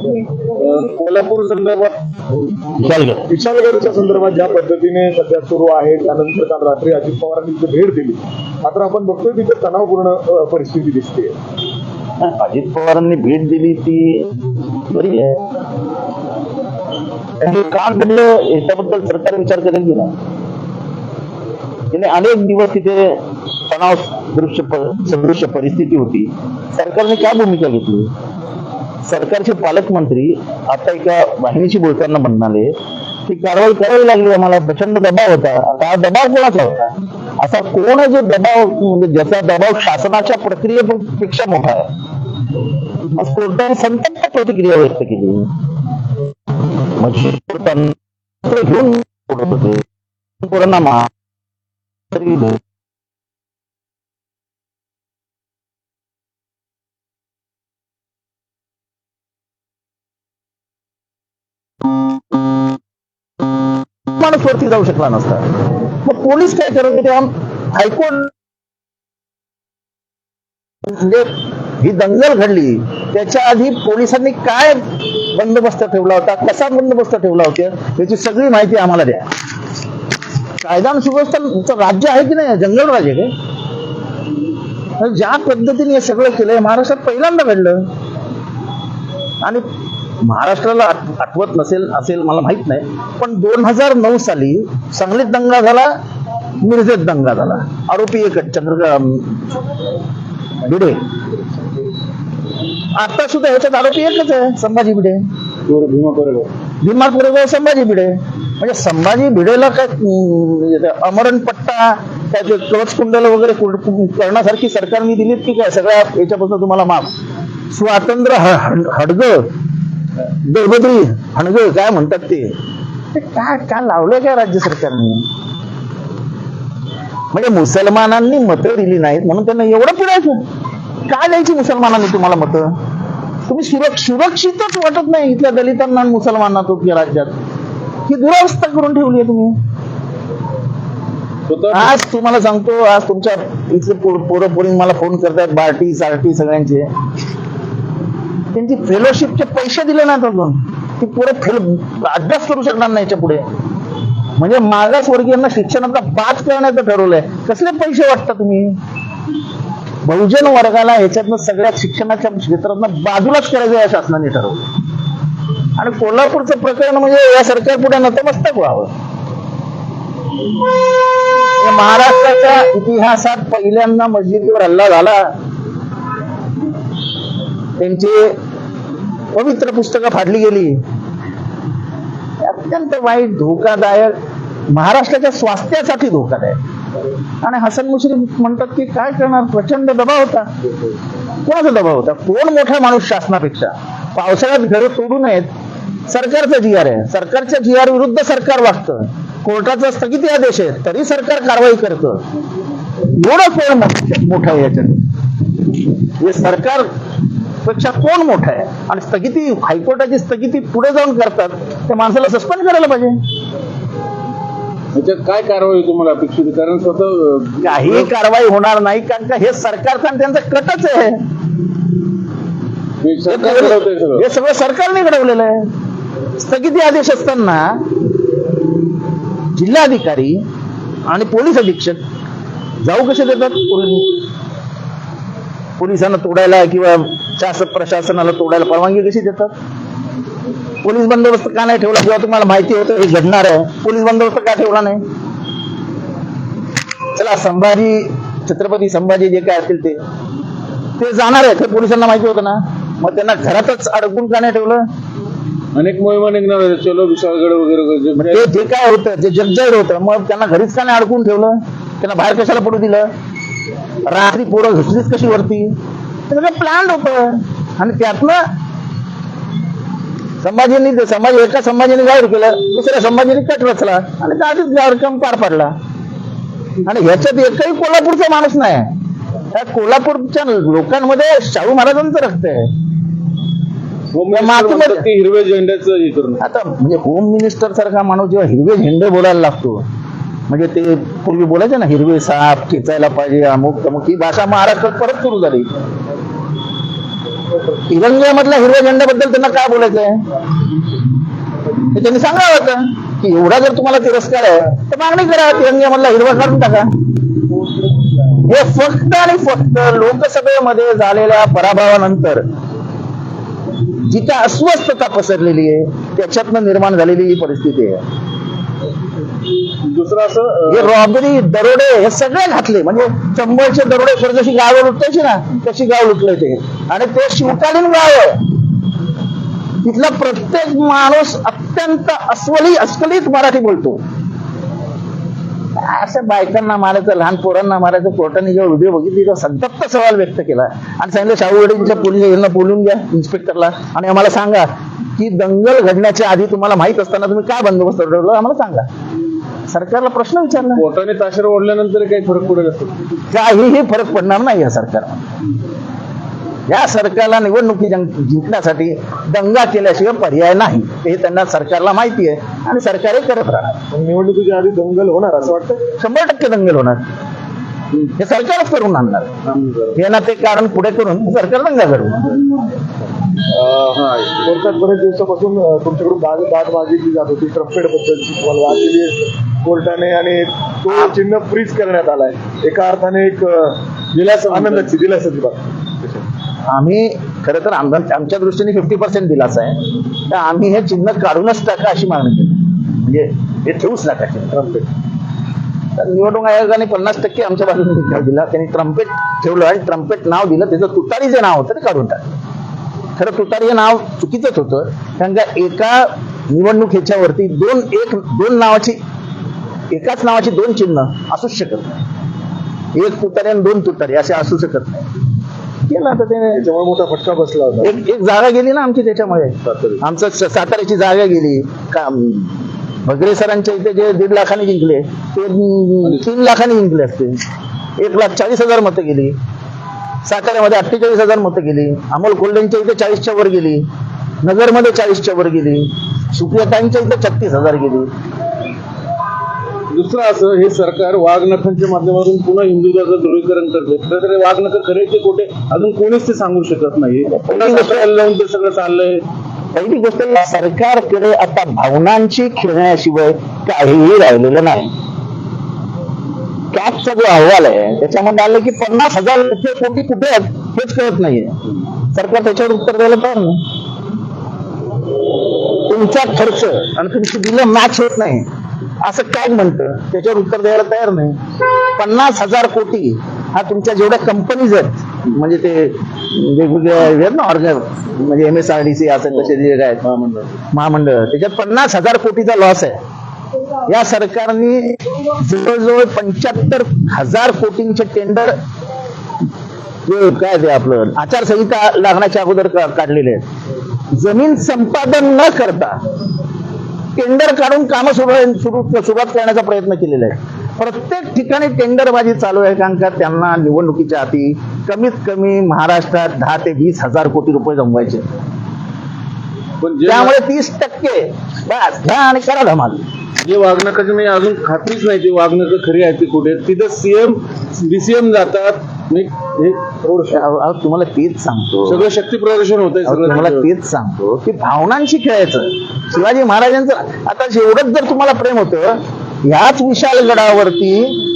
कोल्हापूर संदर्भात विशालगड. विशालगडच्या संदर्भात ज्या पद्धतीने सध्या सुरू आहे त्यानंतर काल रात्री अजित पवारांनी तिथे भेट दिली. मात्र आपण बघतोय तिथे तणावपूर्ण परिस्थिती दिसते अजित पवारांनी भेट दिली ती बरी आहे. त्यांनी का घडलं याच्याबद्दल सरकार विचार करेल की नाही? गेले अनेक दिवस तिथे तणाव दृश्य सदृश्य परिस्थिती होती. सरकारने काय भूमिका घेतली? सरकारचे पालकमंत्री आता एका वाहिनीशी बोलताना म्हणाले की कारवाई करावी लागली आम्हाला प्रचंड दबाव होता. आता हा दबाव कोणाचा होता? असा कोण आहे जो दबाव म्हणजे ज्याचा दबाव शासनाच्या प्रक्रियेपेक्षा मोठा आहे? मग कोर्टाने संतप्त प्रतिक्रिया व्यक्त केली. म्हणजे कोर्टाने घेऊन होते. कोरोना महा माणूस वरती जाऊ शकला नसता. मग पोलीस काय करत होते? हायकोर्ट म्हणजे ही दंगल घडली. त्याच्या आधी पोलिसांनी काय बंदोबस्त ठेवला होता? कसा बंदोबस्त ठेवला होता? याची सगळी माहिती आम्हाला द्या. कायदा सुव्यवस्था राज्य आहे की नाही? जंगल राज्य काय? ज्या पद्धतीने हे सगळं केलंय महाराष्ट्रात पहिल्यांदा घडलं. आणि महाराष्ट्राला आठ- आठवत नसेल असेल मला माहीत नाही. पण दोन हजार नऊ साली सांगलीत दंगा झाला मिरजेत दंगा झाला. आरोपी एकच चंद्र भिडे. आता सुद्धा ह्याच्यात आरोपी एकच आहे संभाजी भिडे. भीमा कोरेगाव. संभाजी भिडे. म्हणजे संभाजी भिडेला काय अमरण पट्टा काय ते कवच कुंडल वगैरे करण्यासारखी सरकारने दिलीत की काय? सगळ्या याच्यापासून तुम्हाला माफ. स्वातंत्र्य हडग. दळबद्री हणग काय म्हणतात ते? ते काय काय लावलंय काय राज्य सरकारने? म्हणजे मुसलमानांनी मतं दिली नाहीत म्हणून त्यांना एवढं पिडायचं काय द्यायची मुसलमानांनी तुम्हाला मतं? तुम्ही सुरक्ष सुरक्षितच वाटत नाही इथल्या दलितांना आणि मुसलमानांना तुमच्या राज्यात. ही दुरावस्था करून ठेवली आहे तुम्ही. आज तुम्हाला सांगतो आज तुमच्या इथले पोर- पोरं मला फोन करतात बार्टी सार्टी सगळ्यांचे. त्यांची फेलोशिपचे पैसे दिले नाहीत अजून. ती पुढे फेल अभ्यास करू शकणार नाही याच्यापुढे. म्हणजे मागासवर्गीयांना शिक्षणाचा बाद करण्याचं ठरवलंय. कसले पैसे वाटता तुम्ही? बहुजन वर्गाला ह्याच्यातनं सगळ्या शिक्षणाच्या क्षेत्रातनं बाजूलाच करायचं या शासनाने ठरवलं आणि कोल्हापूरचं प्रकरण म्हणजे या सरकार पुढे नतमस्तक व्हावं. या महाराष्ट्राच्या इतिहासात पहिल्यांदा मस्जिदीवर हल्ला झाला. त्यांची पवित्र पुस्तकं फाडली गेली. अत्यंत वाईट धोकादायक महाराष्ट्राच्या स्वास्थ्यासाठी धोकादायक. आणि हसन मुश्रीफ म्हणतात की काय करणार? प्रचंड दबाव होता. कोणाचा दबाव होता? कोण मोठा माणूस शासनापेक्षा? पावसाळ्यात घरं तोडू नयेत. सरकारचा जी आर आहे. सरकारच्या जी आर विरुद्ध सरकार वागतं. कोर्टाचा स्थगिती आदेश आहे तरी सरकार कारवाई करतं. एवढं कोण मोठं याच्यात? हे सरकार पेक्षा कोण मोठं आहे? आणि स्थगिती हायकोर्टाची स्थगिती पुढे जाऊन करतात त्या माणसाला सस्पेंड करायला पाहिजे. काय कारवाई तुम्हाला अपेक्षित? कारण स्वतः काही कारवाई होणार नाही कारण का हे सरकारचा आणि त्यांचा कटच आहे. हे सरकार सगळं. हे सगळं सरकारने घडवलेलं आहे. स्थगिती आदेश असताना जिल्हाधिकारी आणि पोलीस अधीक्षक जाऊ कसे देतात? पोलिसांना तोडायला किंवा शासन प्रशासनाला तोडायला परवानगी कशी देतात? पोलीस बंदोबस्त का नाही ठेवला? जेव्हा तुम्हाला माहिती होतं हे घडणार आहे पोलीस बंदोबस्त का ठेवला नाही? चला संभाजी छत्रपती संभाजी जे काय असतील ते. ते जाणार आहेत हे पोलिसांना माहिती होतं ना. मग त्यांना घरातच अडकून का नाही ठेवलं? अनेक मोहिमा निघणार होत्या चलो विशाळगड वगैरे मग जे- ते काय होतं जे जगजाहीर होतं मग त्यांना घरीच का नाही अडकून ठेवलं? त्यांना बाहेर कशाला पडू दिलं? रात्री पोरं घुसलीच कशी वरती सगळं प्लॅन होतं. आणि त्यातनं संभाजींनी संभाजी एका संभाजीने जाहीर केलं दुसऱ्या संभाजीने कट रचला आणि त्याआधीच कार्यक्रम पार पाडला. आणि ह्याच्यात एकही कोल्हापूरचा माणूस नाही. त्या कोल्हापूरच्या लोकांमध्ये शाहू महाराजांचं रक्त आहे. मातीमध्ये- हिरव्या झेंड्याचं आता म्हणजे होम मिनिस्टर सारखा माणूस जेव्हा हिरवे झेंडे बोलायला लागतो म्हणजे ते पूर्वी बोलायचे ना हिरवे साप खेचायला पाहिजे अमुक तमुक ही भाषा महाराष्ट्रात परत सुरू झाली. तिरंग्यामधल्या हिरव्या झेंड्याबद्दल त्यांना काय बोलायचंय? ते त्यांनी सांगावं होतं. की एवढा जर तुम्हाला तिरस्कार आहे तर मागणी करा तिरंग्यामधला हिरवा काढून टाका. हे फक्त आणि फक्त लोकसभेमध्ये झालेल्या पराभवानंतर जिथे अस्वस्थता पसरलेली आहे त्याच्यातनं निर्माण झालेली ही परिस्थिती आहे. दुसरं असं हे रॉबरी दरोडे हे सगळे घातले. म्हणजे चंबळचे दरोडे खरं जशी गावं लुटायची ना तशी गाव लुटले ते. आणि ते शिवकालीन गाव आहे. तिथला प्रत्येक माणूस अत्यंत अस्वली अस्खलित मराठी बोलतो. असं बायकांना मारायचं लहान पोरांना मारायचं कोर्टाने जेव्हा व्हिडिओ बघितली तेव्हा संतप्त सवाल व्यक्त केला. आणि सांगितलं शाहूवाडीच्या पोलीस यांना बोलून घ्या इन्स्पेक्टरला. आणि आम्हाला सांगा की दंगल घडण्याच्या आधी तुम्हाला माहीत असताना तुम्ही काय बंदोबस्त ठरवला आम्हाला सांगा. सरकारला प्रश्न विचारला. कोर्टाने ताशेर ओढल्यानंतर काही फरक पडेल असतो काहीही फरक पडणार नाही या सरकारला या सरकारला निवडणुकी जिंक- जिंकण्यासाठी दंगा केल्याशिवाय पर्याय नाही. हे त्यांना सरकारला माहिती आहे आणि सरकार हे करत राहणार. निवडणुकीच्या आधी दंगल होणार असं वाटतं शंभर टक्के दंगल होणार. हे सरकारच करून आणणार. हे ना ते कारण पुढे करून सरकार दंगा करू. कोर्टात बरेच दिवसापासून तुमच्याकडून दाद दाद मागितली जात होती ट्रम्पेट बद्दलची तुम्हाला दाद दिली कोर्टाने आणि तो चिन्ह फ्रीज करण्यात आलाय. एका अर्थाने एक दिलासा आनंदाची दिलासाची बात आम्ही खरं तर आमच्या दृष्टीने फिफ्टी पर्सेंट दिलासा आहे. तर आम्ही हे चिन्ह काढूनच टाका अशी मागणी केली. म्हणजे हे ठेवूच नका चिन्ह. ट्रम्पेट. तर निवडणूक आयोगाने पन्नास टक्के आमच्या बाजूने निकाल दिला. त्यांनी ट्रम्पेट ठेवलं आणि ट्रम्पेट नाव दिलं. त्याचं तुतारी जे नाव होतं ते काढून टाकलं. खरं तुतारी हे नाव चुकीचंच होतं. कारण का एका निवडणूक ह्याच्यावरती दोन एक दोन नावाची एकाच नावाची दोन चिन्ह असूच शकत नाही. एक तुतारी आणि दोन तुतारी असे असू शकत नाही. केलं आता ते त्याच्यामुळे मोठा फटका बसला होता. एक एक जागा गेली ना आमची त्याच्यामुळे. आमचं साताऱ्याची जागा गेली. का भगरे सरांच्या इथे जे दीड लाखाने जिंकले ते तीन लाखाने जिंकले असते. एक लाख चाळीस हजार मतं गेली. साताऱ्यामध्ये अठ्ठेचाळीस हजार मतं गेली. अमोल कोल्हेंच्या इथे चाळीसच्या वर गेली. नगरमध्ये चाळीसच्या वर गेली. सुप्रियाताईंच्या इथे छत्तीस हजार गेली. दुसरं असं हे सरकार वाघनखांच्या माध्यमातून पुन्हा हिंदुत्वाचं ध्रुवीकरण करते खरं तर वाघनख खरे ते कुठे अजून कोणीच ते सांगू शकत नाही. लावून ते सगळं चाललंय? पहिली गोष्ट सरकारकडे आता भावनांची खेळण्याशिवाय काहीही राहिलेलं नाही. कॅपचा जो अहवाल आहे. त्याच्यामध्ये आलं की पन्नास हजार रुपये कोटी कुठे आहेत हेच कळत नाहीये. सरकार त्याच्यावर उत्तर द्यायला तयार नाही तुमचा खर्च आणि तुमची बिलं मॅच होत नाही. असं काय म्हणतं? त्याच्यावर उत्तर द्यायला तयार नाही. पन्नास हजार कोटी हा तुमच्या जेवढ्या कंपनीज आहेत म्हणजे ते वेगवेगळे आहेत ना ऑर्गन म्हणजे M S R D C असेल तसे जे आहेत. महामंडळ. महामंडळ. त्याच्यात पन्नास हजार कोटीचा लॉस आहे. या सरकारने जवळजवळ पंच्याहत्तर हजार कोटींचे टेंडर जे काय ते आपलं आचारसंहिता लागण्याच्या अगोदर काढलेले आहेत. जमीन संपादन न करता टेंडर काढून कामं सुरू सुरू सुरुवात करण्याचा प्रयत्न केलेला आहे. प्रत्येक ठिकाणी टेंडरबाजी चालू आहे कारण का त्यांना निवडणुकीच्या आधी कमीत कमी महाराष्ट्रात दहा ते वीस हजार कोटी रुपये जमवायचे. त्यामुळे तीस टक्के बस घ्या आणि करा धमाल. जे वाघनखाची म्हणजे अजून खात्रीच नाही ती वाघनख खरी आहे ती कुठे? तिथं सीएम डीसीएम जातात. तुम्हाला तेच सांगतो. सगळं शक्ती प्रदर्शन अहो, तुम्हाला तेच सांगतो की भावनांशी खेळायचं. शिवाजी महाराजांचं आता जेवढंच जर तुम्हाला प्रेम होतं ह्याच विशालगडावरती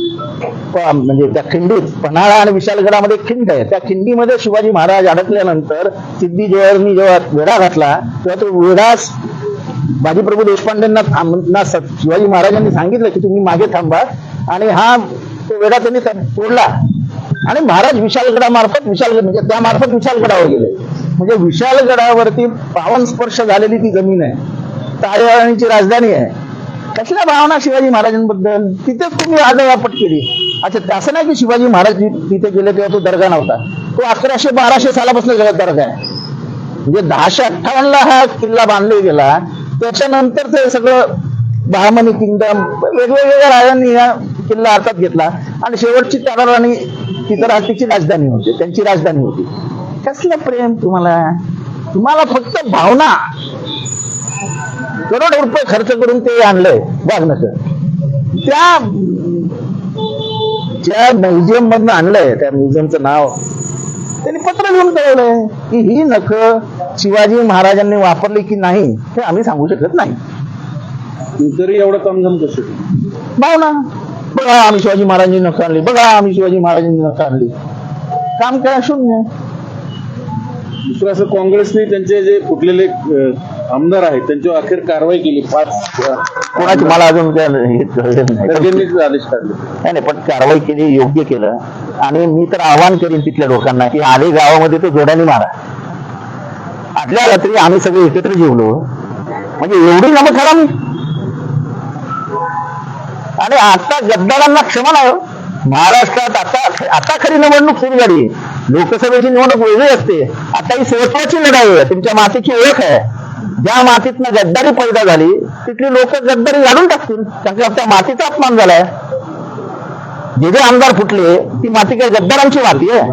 म्हणजे त्या खिंडीत पन्हाळा आणि विशालगडामध्ये खिंड आहे. त्या खिंडीमध्ये शिवाजी महाराज अडकल्यानंतर सिद्धी जोहरनी जेव्हा वेढा घातला तेव्हा तो वेढा बाजीप्रभू देशपांडेंना थांब- ना शिवाजी महाराजांनी सांगितलं की तुम्ही मागे थांबा आणि हा तो वेढा त्यांनी तोडला. आणि महाराज विशालगडामार्फत विशालगड म्हणजे त्यामार्फत विशालगडावर गेले. म्हणजे विशालगडावरती पावन स्पर्श झालेली ती जमीन आहे. तारेवाणीची राजधानी आहे. कसल्या भावना शिवाजी महाराजांबद्दल? तिथेच तुम्ही आदळापट केली. अच्छा असं नाही की शिवाजी महाराज तिथे गेले तेव्हा तो दर्गा नव्हता. तो अकराशे बाराशे सालापासून जगात दर्गा आहे. म्हणजे दहाशे अठ्ठावन्न ला हा किल्ला बांधला गेला. त्याच्यानंतर ते सगळं बहामनी किंगडम वेगवेगळ्या राजांनी हा किल्ला अर्थात घेतला. आणि शेवटची तारा राणी तिथं रा- राजधानी होती. त्यांची राजधानी होती. कसलं प्रेम तुम्हाला? तुम्हाला फक्त भावना. करोड रुपये खर्च करून ते आणलंय वाघनकर त्या ज्या म्युझियम मधनं आणलंय त्या म्युझियमचं नाव. त्यांनी पत्र लिहून कळवलंय की ही नख शिवाजी महाराजांनी वापरली की नाही हे आम्ही सांगू शकत नाही. तरी एवढं कामधाम कसं भावना बघा आम्ही शिवाजी महाराजांनी नख आणली बघा आम्ही शिवाजी महाराजांनी नख आणली. काम करा शून्य. दुसरं असं काँग्रेसने त्यांचे जे फुटलेले आमदार आहेत त्यांच्यावर अखेर कारवाई केली. पाच कोणाची? मला अजून हे कळलं नाही. आदेश काढले. नाही नाही, पण कारवाई केली योग्य केलं. आणि मी तर आवाहन करीन तिथल्या लोकांना की आले गावामध्ये तो जोड्याने मारा. आदल्या रात्री आम्ही सगळे एकत्र जेवलो. म्हणजे एवढी नमक खरा मी. आणि आता गद्दारांना क्षमा नाही हो. महाराष्ट्रात आता आता खरी निवडणूक सुरू झाली. लोकसभेची निवडणूक वेगळी असते. आता ही स्वतःची लढाई आहे. तुमच्या मातीची ओळख आहे. ज्या मातीतनं गद्दारी पैदा झाली तिथली लोक गद्दारी काढून टाकतील. की त्या मातीचा अपमान झालाय. जे जे आमदार फुटले ती माती काय गद्दारांची माती आहे?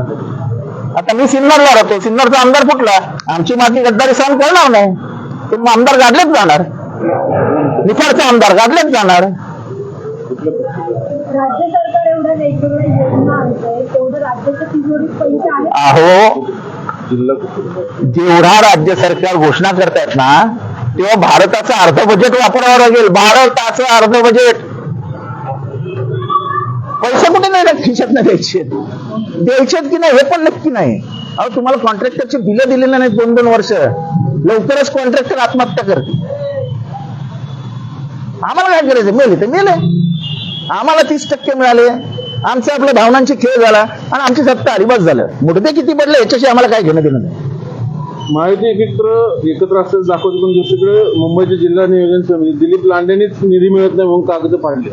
आता मी सिन्नरला राहतो. सिन्नरचा आमदार फुटला. आमची माती गद्दारी सहन करणार नाही. तर मग आमदार गाडलेच जाणार. निफाडचे आमदार गाडलेच जाणार. अहो जेवढा राज्य सरकार घोषणा करतायत ना तेव्हा भारताचं अर्ध बजेट वापरावं लागेल. भारताचं अर्ध बजेट पैसे कुठे नाही ना खिशात ना द्यायचे. द्यायचेत की नाही हे पण नक्की नाही. अहो तुम्हाला कॉन्ट्रॅक्टरची बिलं दिलेली नाहीत दोन दोन वर्ष. लवकरच कॉन्ट्रॅक्टर आत्महत्या करते आम्हाला काय करायचं मेले ते मेले. आम्हाला तीस टक्के मिळाले. आमचा आपल्या भावनांची खेळ झाला आणि आमची सत्ता हरिबाज झालं. मुडदे किती पडले याच्याशी आम्हाला काय घेणं देणं नाही. माहिती एकत्र एकत्र असल्याचं दाखवते पण दुसरीकडे मुंबईचे जिल्हा नियोजन समिती दिलीप लांडेनेच निधी मिळत नाही म्हणून कागद फाडले.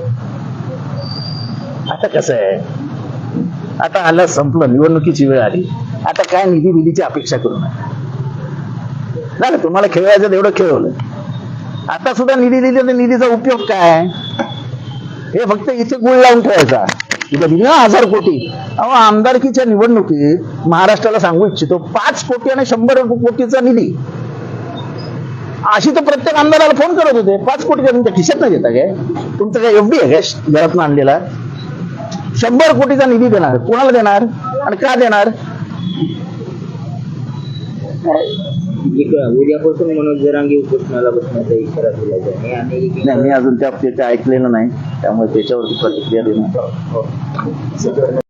आता कसं आहे? आता आलं संपलं निवडणुकीची वेळ आली. आता काय निधी निधीची अपेक्षा करू नका. झालं तुम्हाला खेळायचं तेवढं खेळवलं. आता सुद्धा निधी दिले तर निधीचा उपयोग काय? हे फक्त इथे गुळ लावून ठेवायचा. इथं हजार कोटी. अहो आमदारकीच्या निवडणुकीत महाराष्ट्राला सांगू इच्छितो पाच कोटी आणि शंभर कोटीचा निधी. अशी तर प्रत्येक आमदाराला फोन करत होते पाच कोटी काय तुमच्या खिशात नाही देता काय? तुमचं काय एवढी आहे काय घरातून आणलेला. शंभर कोटीचा निधी देणार कोणाला देणार आणि का देणार? उद्यापासून मनोज जरांगी उपोषणाला बसण्याचा इशारा दिला जाणे आणि नाही मी अजून त्या ऐकलेलं नाही. त्यामुळे त्याच्यावरती प्रतिक्रिया देणार